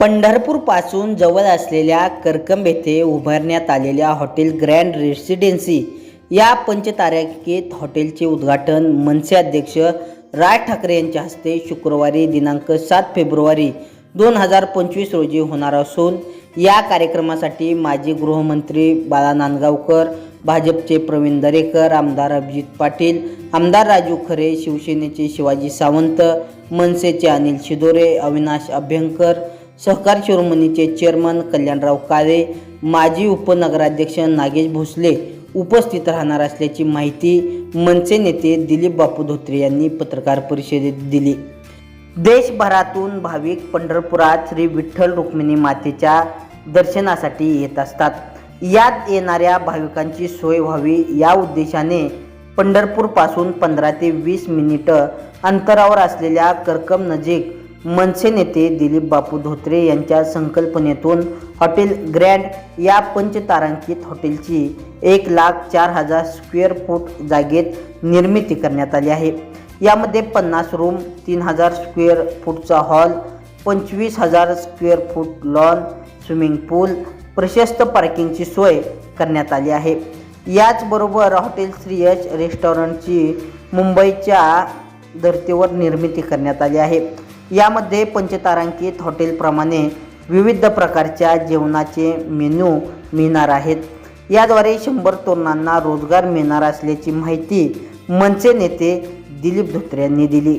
पंढरपूरपासून जवळ असलेल्या करकंब येथे उभारण्यात आलेल्या हॉटेल ग्रँड रेसिडेन्सी या पंचतारांकित हॉटेलचे उद्घाटन मनसे अध्यक्ष राज ठाकरे यांच्या हस्ते शुक्रवारी दिनांक सात फेब्रुवारी दोन हजार पंचवीस रोजी होणार असून या कार्यक्रमासाठी माजी गृहमंत्री बाळा नांदगावकर भाजपचे प्रवीण दरेकर आमदार अभिजित पाटील आमदार राजू खरे शिवसेनेचे शिवाजी सावंत मनसेचे अनिल शिदोरे अविनाश अभ्यंकर सहकार शिरोमणीचे चेअरमन कल्याणराव काळे माजी उपनगराध्यक्ष नागेश भोसले उपस्थित राहणार असल्याची माहिती मनसे नेते दिलीप बापू धोत्रे यांनी पत्रकार परिषदेत दिली. देशभरातून भाविक पंढरपुरात श्री विठ्ठल रुक्मिणी मातेच्या दर्शनासाठी येत असतात. यात येणाऱ्या भाविकांची सोय व्हावी या उद्देशाने पंढरपूरपासून पंधरा ते वीस मिनिटं अंतरावर असलेल्या करकम नजीक मनसे नेते दिलीप बापू धोत्रे यांच्या संकल्पनेतून हॉटेल ग्रँड या पंचतारांकित हॉटेलची एक लाख चार हजार स्क्वेअर फूट जागेत निर्मिती करण्यात आली आहे. यामध्ये पन्नास रूम तीन हजार स्क्वेअर फूटचा हॉल पंचवीस हजार square foot lawn swimming pool प्रशस्त पार्किंगची सोय करण्यात आली आहे. याचबरोबर हॉटेल श्रीयश रेस्टॉरंटची मुंबईच्या धर्तीवर निर्मिती करण्यात आली आहे. यामध्ये पंचतारांकित हॉटेलप्रमाणे विविध प्रकारच्या जेवणाचे मेनू मिळणार आहेत. याद्वारे शंभर तरुणांना रोजगार मिळणार असल्याची माहिती मनसे नेते दिलीप धोत्रे यांनी दिली.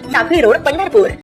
साखळी रोड पंढरपूर.